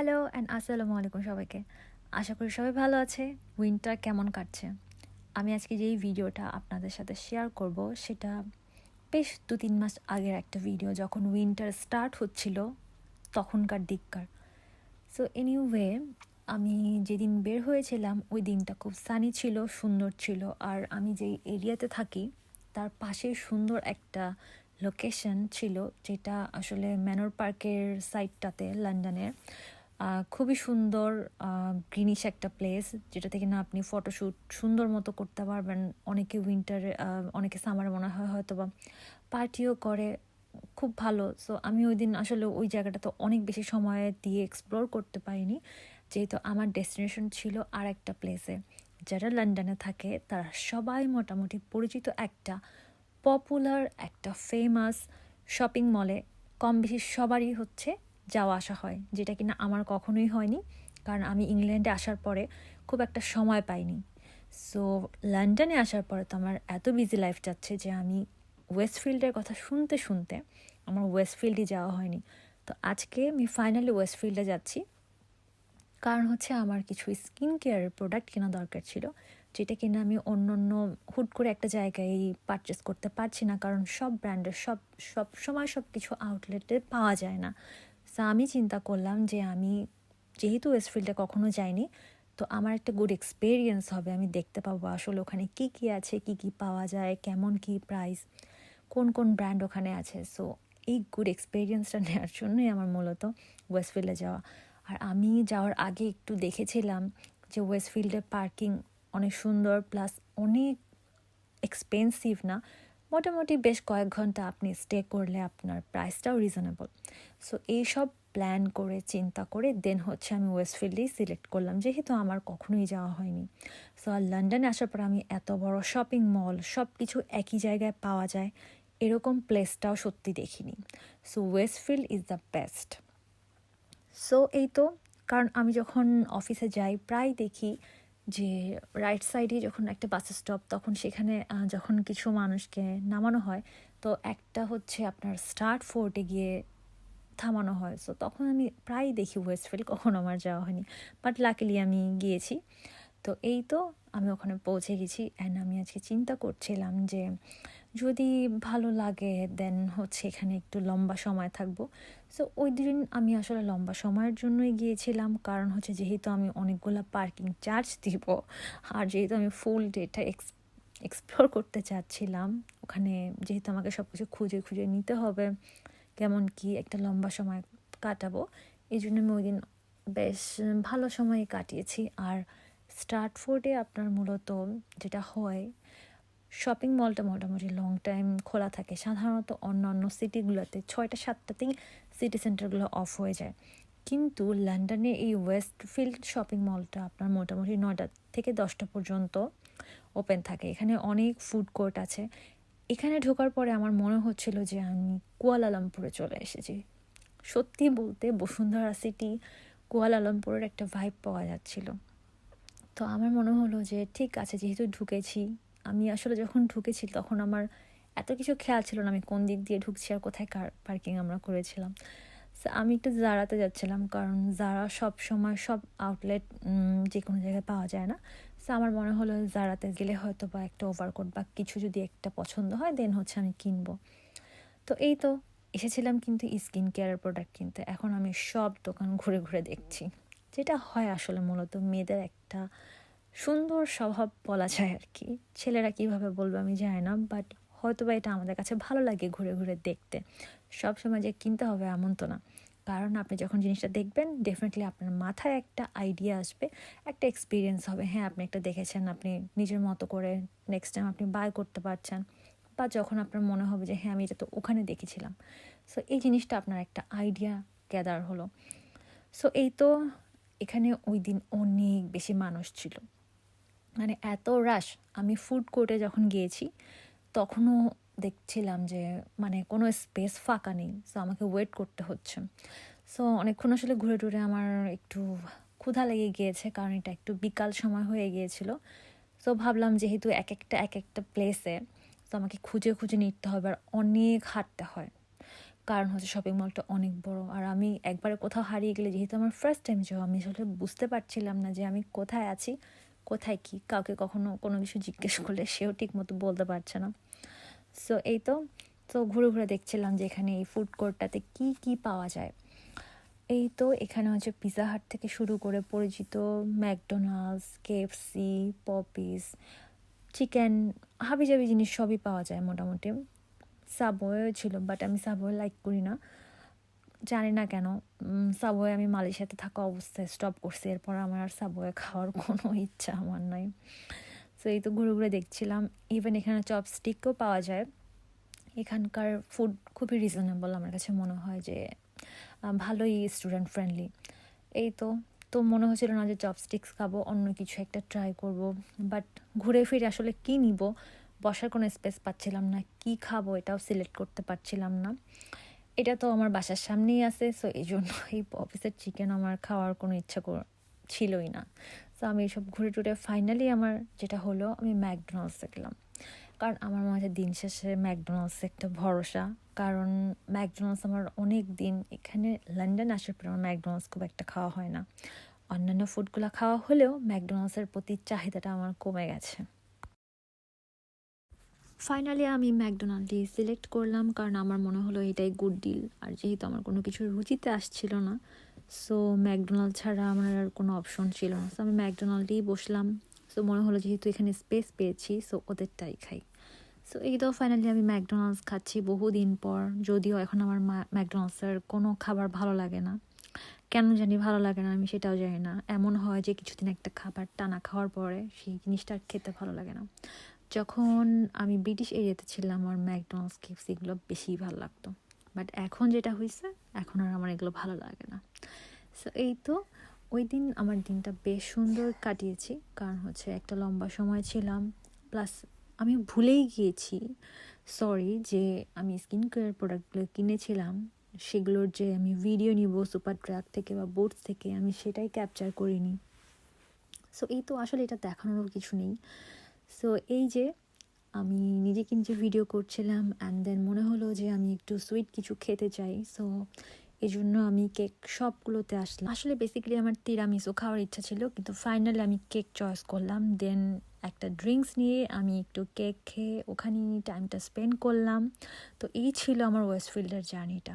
Hello and আসসালামু আলাইকুম সবাইকে। আশা করি সবাই ভালো আছে। উইন্টার কেমন কাটছে? আমি আজকে যেই ভিডিওটা আপনাদের সাথে শেয়ার করব, সেটা বেশ দু তিন মাস আগের একটা ভিডিও যখন উইন্টার স্টার্ট হচ্ছিল, তখনকার দিককার। সো এনিওয়ে আমি যেদিন বের হয়েছিলাম, ওই দিনটা খুব সানি ছিল, সুন্দর ছিল। আর আমি যেই এরিয়াতে থাকি, তার পাশে সুন্দর একটা লোকেশন ছিল, যেটা আসলে ম্যানর পার্কের সাইডটাতে লন্ডনের খুবই সুন্দর গ্রিনিশ একটা প্লেস যেটা থেকে না আপনি ফটোশ্যুট সুন্দর মতো করতে পারবেন। অনেকে উইন্টারে অনেকে সামারে মনে হয় হয়তো বা পার্টিও করে, খুব ভালো। সো আমি ওই দিন আসলে ওই জায়গাটা তো অনেক বেশি সময় দিয়ে এক্সপ্লোর করতে পারিনি। যেহেতু আমার ডেস্টিনেশন ছিল আর একটা প্লেসে যারা লন্ডনে থাকে, তারা সবাই মোটামুটি পরিচিত একটা পপুলার একটা ফেমাস শপিং মলে কম বেশি সবারই হচ্ছে যাওয়া আসা হয়, যেটা কিনা আমার কখনোই হয়নি। কারণ আমি ইংল্যান্ডে আসার পরে খুব একটা সময় পাইনি। সো লন্ডনে আসার পরে তো আমার এত বিজি লাইফ যাচ্ছে যে আমি ওয়েস্টফিল্ডের কথা শুনতে শুনতে আমার ওয়েস্টফিল্ডই যাওয়া হয়নি। তো আজকে আমি ফাইনালি ওয়েস্টফিল্ডে যাচ্ছি। কারণ হচ্ছে আমার কিছু স্কিন কেয়ারের প্রোডাক্ট কেনা দরকার ছিল, যেটা কিনা আমি অন্য অন্য হুট করে একটা জায়গায় পারচেস করতে পারছি না, কারণ সব ব্র্যান্ডের সব সব সময় সব কিছু আউটলেটে পাওয়া যায় না। সো আমি চিন্তা করলাম যে আমি যেহেতু ওয়েস্টফিল্ডে কখনো যাইনি, তো আমার একটা গুড এক্সপিরিয়েন্স হবে। আমি দেখতে পাবো আসলে ওখানে কী কী আছে, কী কী পাওয়া যায়, কেমন কী প্রাইস কোন কোন ব্র্যান্ড ওখানে আছে। সো এই গুড এক্সপিরিয়েন্সটা নেওয়ার জন্যই আমার মূলত ওয়েস্টফিল্ডে যাওয়া। আর আমি যাওয়ার আগে একটু দেখেছিলাম যে ওয়েস্টফিল্ডের পার্কিং অনেক সুন্দর প্লাস অনেক এক্সপেন্সিভ না। মোটামুটি বেশ কয়েক ঘণ্টা আপনি স্টে করলে আপনার প্রাইসটাও রিজনেবল সো এইসব প্ল্যান করে, চিন্তা করে দেন হচ্ছে আমি ওয়েস্টফিল্ডেই সিলেক্ট করলাম। যেহেতু আমার কখনোই যাওয়া হয়নি। সো আর লন্ডনে আসার পর আমি এত বড় শপিং মল সব কিছু একই জায়গায় পাওয়া যায়, এরকম প্লেসটাও সত্যি দেখিনি। So Westfield is the best so এই তো, কারণ আমি যখন অফিসে যাই, প্রায় দেখি যে রাইট সাইডে যখন একটা বাস স্টপ তখন সেখানে যখন কিছু মানুষকে নামানো হয়, তো একটা হচ্ছে আপনার স্টার্ট ফোর্টে গিয়ে থামানো হয়। সো তখন আমি প্রায় দেখি ওয়েস্টফিল কখনো আমার যাওয়া হয়নি। বাট লাকিলি আমি গিয়েছি। তো এই তো, আমি ওখানে পৌঁছে গেছি। অ্যান্ড আমি আজকে চিন্তা করছিলাম যে যদি ভালো লাগে দেন হচ্ছে এখানে একটু লম্বা সময় থাকব। সো ওই দিন আমি আসলে লম্বা সময়ের জন্যই গিয়েছিলাম। কারণ হচ্ছে যেহেতু আমি অনেকগুলো পার্কিং চার্জ দিব, আর যেহেতু আমি ফুল ডেটা এক্স এক্সপ্লোর করতে চাচ্ছিলাম, ওখানে যেহেতু আমাকে সব কিছু খুঁজে খুঁজে নিতে হবে, কেমন কি একটা লম্বা সময় কাটাবো, এই জন্য আমি ওই দিন বেশ ভালো সময় কাটিয়েছি। আর স্টার্টফোর্ডে আপনার মূলত যেটা হয় শপিং মলটা মোটামুটি লং টাইম খোলা থাকে। সাধারণত অন্য অন্য সিটিগুলোতে ছয়টা সাতটাতেই সিটি সেন্টারগুলো অফ হয়ে যায়। কিন্তু লন্ডনে এই ওয়েস্টফিল্ড শপিং মলটা আপনার মোটামুটি নয়টা থেকে দশটা পর্যন্ত ওপেন থাকে। এখানে অনেক ফুড কোর্ট আছে। এখানে ঢোকার পরে আমার মনে হচ্ছিল যে আমি কুয়ালালামপুরে চলে এসেছি। সত্যি বলতে বসুন্ধরা সিটি কুয়ালালামপুরের একটা ভাইব পাওয়া যাচ্ছিল। তো আমার মনে হলো যে ঠিক আছে, যেহেতু ঢুকেছি আমি আসলে যখন ঢুকেছি তখন আমার এত কিছু খেয়াল ছিল না আমি কোন দিক দিয়ে ঢুকছি আর কোথায় কার পার্কিং আমরা করেছিলাম। আমি একটু জারাতে যাচ্ছিলাম কারণ জারা সব সময় সব আউটলেট যে কোনো জায়গায় পাওয়া যায় না। সো আমার মনে হলো জারাতে গেলে হয়তো বা একটা ওভারকোট বা কিছু যদি একটা পছন্দ হয় দেন হচ্ছে আমি কিনবো। তো এই তো, এসেছিলাম কিন্তু স্কিন কেয়ারের প্রোডাক্ট কিনতে। এখন আমি সব দোকান ঘুরে ঘুরে দেখছি। যেটা হয় আসলে মূলত মেয়েদের একটা সুন্দর স্বভাব বলা যায় আর কি। ছেলেরা কীভাবে বলবে আমি জানি না বাট হয়তো বা এটা আমাদের কাছে ভালো লাগে ঘুরে ঘুরে দেখতে। সব সময় যে কিনতে হবে এমন তো না। কারণ আপনি যখন জিনিসটা দেখবেন ডেফিনেটলি আপনার মাথায় একটা আইডিয়া আসবে, একটা এক্সপিরিয়েন্স হবে। হ্যাঁ আপনি একটা দেখেছেন, আপনি নিজের মতো করে নেক্সট টাইম আপনি বাই করতে পারছেন। বা যখন আপনার মনে হবে যে হ্যাঁ আমি এটা তো ওখানে দেখেছিলাম। সো এই জিনিসটা আপনার একটা আইডিয়া গ্যাদার হলো। সো এই তো এখানে ওই দিন অনেক বেশি মানুষ ছিল। মানে এত রাশ আমি ফুড কোর্টে যখন গিয়েছি, তখনও দেখছিলাম যে মানে কোনো স্পেস ফাঁকা নেই সো আমাকে ওয়েট করতে হচ্ছে। সো অনেকক্ষণ আসলে ঘুরে টুরে আমার একটু ক্ষুধা লেগে গিয়েছে, কারণ এটা একটু বিকাল সময় হয়ে গিয়েছিল। সো ভাবলাম যেহেতু এক একটা এক একটা প্লেসে তো আমাকে খুঁজে খুঁজে নিতে হবে আর অনেক হাঁটতে হয়। কারণ হচ্ছে শপিং মলটা অনেক বড়, আর আমি একবারে কোথাও হারিয়ে গেলে, যেহেতু আমার ফার্স্ট টাইম যাওয়া, আমি আসলে বুঝতে পারছিলাম না যে আমি কোথায় আছি। কোথায় কি কাউকে কখনো কোনো কিছু জিজ্ঞেস করলে সেও ঠিক মতো বলতে পারছে না। সো এই তো তো ঘুরে ঘুরে দেখছিলাম যে এখানে এই ফুড কোর্টটাতে কি কি পাওয়া যায়। এই তো, এখানে হচ্ছে পিৎজা হাট থেকে শুরু করে পরিচিত ম্যাকডোনাল্ডস কেএফসি পপিস চিকেন হাবিজাবি জিনিস সবই পাওয়া যায় মোটামুটি। সাবওয়ে ছিল বাট আমি সাবওয়ে লাইক করি না। জানি না কেন সাবওয়ে আমি মালয়েশিয়াতে থাকা অবস্থায় স্টপ করছি। এরপর আমার আর সাবওয়ে খাওয়ার কোনো ইচ্ছা আমার নাই। সো এই তো ঘুরে ঘুরে দেখছিলাম। ইভেন এখানে চপস্টিকও পাওয়া যায়। এখানকার ফুড খুবই রিজনেবল আমার কাছে মনে হয় যে ভালোই স্টুডেন্ট ফ্রেন্ডলি এই তো তো মনে হচ্ছিল না যে চপস্টিক্স খাব, অন্য কিছু একটা ট্রাই করব। বাট ঘুরে ফিরে আসলে কী নিব? বসার কোনো স্পেস পাচ্ছিলাম না, কি খাব এটাও সিলেক্ট করতে পারছিলাম না। এটা তো আমার বাসার সামনেই আছে সো এই জন্য এই অফিসের চিকেন আমার খাওয়ার কোনো ইচ্ছা ছিলই না। সো আমি এইসব ঘুরে টুরে ফাইনালি আমার যেটা হলো, আমি ম্যাকডোনাল্ডসে দেখলাম কারণ আমার মাঝে দিন শেষে ম্যাকডোনাল্ডস একটা ভরসা। কারণ ম্যাকডোনাল্ডস আমার অনেক দিন এখানে লন্ডন আসার পর আমার ম্যাকডোনাল্ডস খুব একটা খাওয়া হয় না। অন্যান্য ফুডগুলো খাওয়া হলেও ম্যাকডোনাল্ডসের প্রতি চাহিদাটা আমার কমে গেছে। ফাইনালি আমি ম্যাকডোনাল্ডই সিলেক্ট করলাম কারণ আমার মনে হলো এটাই গুড ডিল আর যেহেতু আমার কোনো কিছু রুচিতে আসছিল না সো ম্যাকডোনাল্ড ছাড়া আমার আর কোনো অপশন ছিল না। সো আমি ম্যাকডোনাল্ডেই বসলাম। সো মনে হলো যেহেতু এখানে স্পেস পেয়েছি সো ওদেরটাই খাই। সো এই তো ফাইনালি আমি ম্যাকডোনাল্ডস খাচ্ছি বহুদিন পর। যদিও এখন আমার ম্যাকডোনাল্ডসের কোনো খাবার ভালো লাগে না। কেন জানি ভালো লাগে না, আমি সেটাও জানি না। এমন হয় যে কিছুদিন একটা খাবার টানা খাওয়ার পরে সেই জিনিসটা আর খেতে ভালো লাগে না। যখন আমি ব্রিটিশ এরিয়াতে ছিলাম, আমার ম্যাকডোনাল্ডস কেপস এগুলো বেশি ভালো লাগতো। বাট এখন যেটা হয়েছে এখন আর আমার এগুলো ভালো লাগে না। সো এই তো, ওই দিন আমার দিনটা বেশ সুন্দর কাটিয়েছি। কারণ হচ্ছে একটা লম্বা সময় ছিলাম। প্লাস আমি ভুলেই গিয়েছি। সরি যে আমি স্কিন কেয়ার প্রোডাক্টগুলো কিনেছিলাম। সেগুলোর যে আমি ভিডিও নিব সুপার ট্র্যাক থেকে বা বোর্ডস থেকে, আমি সেটাই ক্যাপচার করিনি। সো এই তো, আসলে এটা দেখানোর কিছু নেই। সো এই যে আমি নিজে ভিডিও করছিলাম অ্যান্ড দেন মনে হলো যে আমি একটু সুইট কিছু খেতে চাই। সো এই জন্য আমি কেক সবগুলোতে আসলাম। আসলে বেসিক্যালি আমার তিরামিসও খাওয়ার ইচ্ছা ছিল, কিন্তু ফাইনালি আমি কেক চয়েস করলাম। দেন একটা ড্রিঙ্কস নিয়ে আমি একটু কেক খেয়ে ওখানে টাইমটা স্পেন্ড করলাম। তো এই ছিল আমার ওয়েস্টফিল্ডের জার্নিটা